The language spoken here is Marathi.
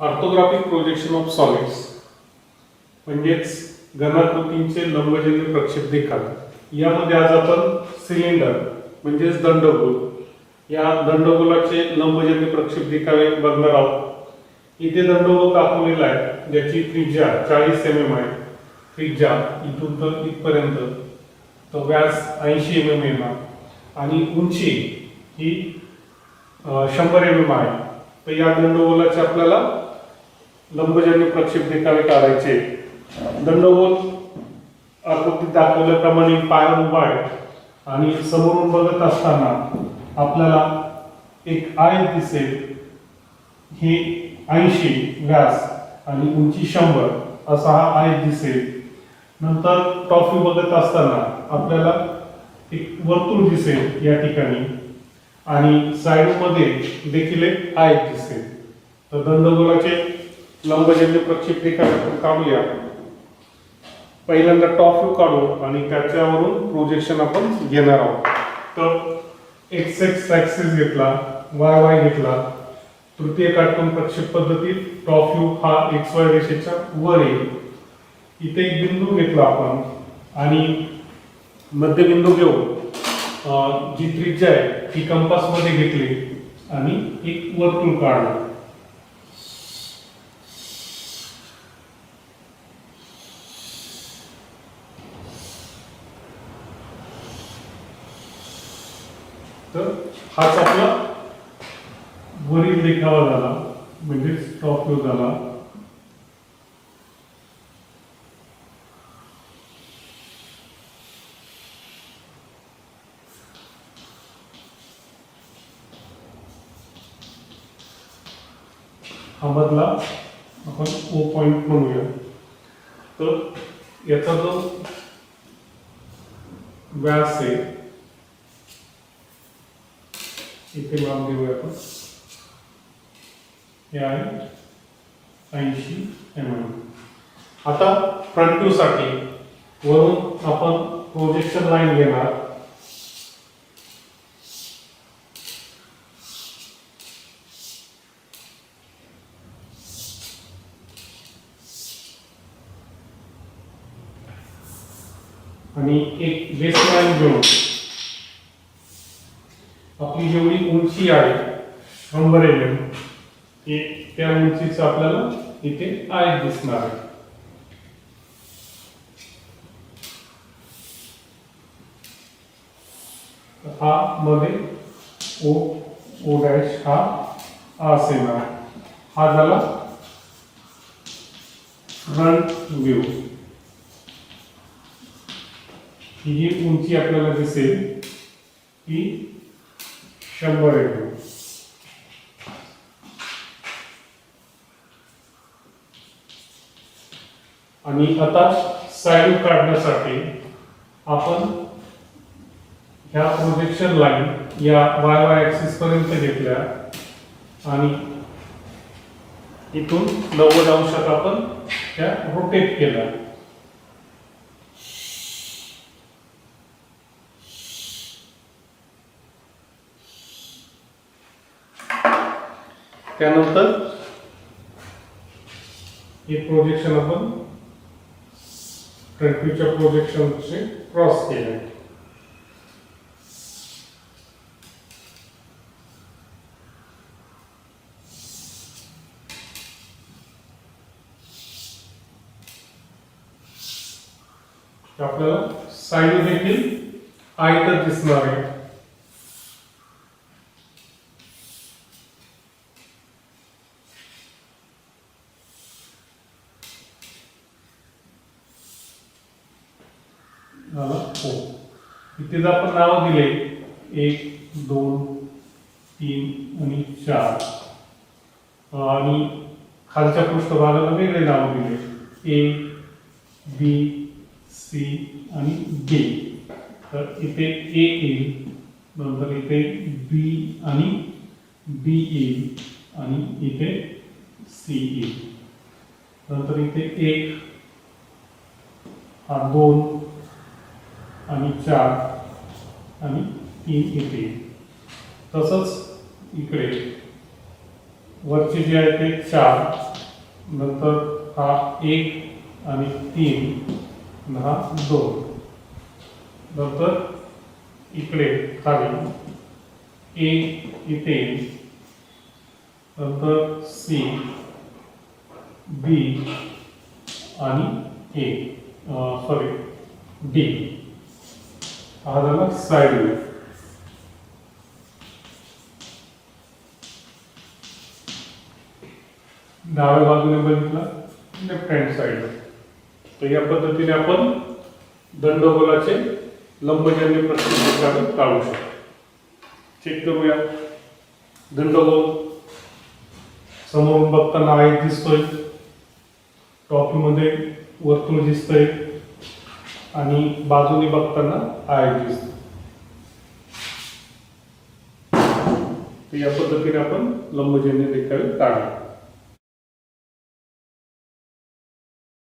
ऑर्थोग्राफिक प्रोजेक्शन ऑफ सॉलिड्स म्हणजेच घनाकृतींचे लंबजन्य प्रक्षेप देखावे. यामध्ये आज आपण सिलेंडर म्हणजेच दंडगोल या दंडगोलाचे लंबजन्य प्रक्षेप देखावे बघणार आहोत. इथे दंडगोल दाखवलेला आहे ज्याची त्रिज्या चाळीस एम एम आहे. त्रिज्या इथून तर इथपर्यंत. तो व्यास ऐंशी एम एम एम आहे आणि उंची ही शंभर एम एम आहे. तर या दंडगोलाचे आपल्याला लंबजन्य प्रक्षेप देखावे काढायचे दंडगोल आकृतीत दाखवल्याप्रमाणे पायावर उभा आहे आणि समोरून बघत असताना आपल्याला एक आय दिसेल. ही ऐंशी व्यास आणि उंची शंभर असा हा आय दिसेल. नंतर टॉफी बघत असताना आपल्याला एक वर्तुळ दिसेल या ठिकाणी आणि साईडमध्ये देखील एक आय दिसेल. तर दंडगोलाचे लंबजन्य प्रक्षेप काढूया. पहिल्यांदा टॉप व्ह्यू काढू आणि त्याच्यावरून प्रोजेक्शन आपण घेणार आहोत. तर एक्स एक्स ऍक्सिस घेतला वाय वाय घेतला. तृतीय काटकोन प्रक्षेप पद्धतीत टॉप व्ह्यू हा एक्स वाय रेषेच्या वर येईल. इथे एक बिंदू घेतला आपण आणि मध्यबिंदू घेऊन जी त्रिज्या आहे ती कंपासमध्ये घेतली आणि एक वर्तुळ काढलं. तर हाच आपला वरील देखावा झाला म्हणजेच टॉप व्ह्यू झाला. हा मधला आपण ओ पॉइंट म्हणूया. तर याचा जो व्यास आहे इथे माप देऊया आपण. हे आहे ऐंशी एम एम आता फ्रंट व्ह्यू साठी वरून आपण प्रोजेक्शन लाईन घेणार. आणि एक बेस लाईन घेऊन आपली जेवढी उंची आहे शंभर mm, एम एम त्या उंचीचं आपल्याला इथे आय दिसणार आहे. हा मध्ये ओ ओ डॅश हा असेल हा झाला फ्रंट व्ह्यू ही उंची आपल्याला दिसेल ती शंभर एम आणि आता साईड काढण्यासाठी आपण ह्या प्रोजेक्शन लाईन या वाय वाय ऍक्सिस पर्यंत घेतल्या आणि इथून नव्वद अंशात आपण त्या रोटेट केल्या. त्यानंतर हे प्रोजेक्शन आपण फ्रंट व्ह्यूच्या प्रोजेक्शनचे क्रॉस केले आपल्याला साईड देखील आयत दिसणार आहे. झाला. हो. इथे जर आपण नाव दिले एक दोन तीन आणि चार. आणि खालच्या पृष्ठभागाला वेगळे नाव दिले. ए बी सी आणि डी. तर इथे ए येईल नंतर इथे बी आणि बी येईल आणि इथे सी येईल. नंतर इथे एक हा दोन आणि चार आणि तीन इथे. तसंच इकडे. वरचे जे आहे ते चार नंतर हा एक आणि तीन हा दोन. नंतर इकडे खाली. ए इथे. नंतर सी बी आणि ए सॉरी डी. हा झाला साईड व्ह्यू डाव्या बाजूने बघितला लेफ्ट हँड साईड तर या पद्धतीने आपण दंडगोलाचे लंबजन्य प्रश्न काढू शकतो चेक करूया दंडगोल समोरून बघताना आय दिसतोय टॉपमध्ये वर्तुळ दिसतंय आणि बाजूने बघताना आय दिसतोय तर या पद्धतीने आपण लंबजन्य रेखावे काढा.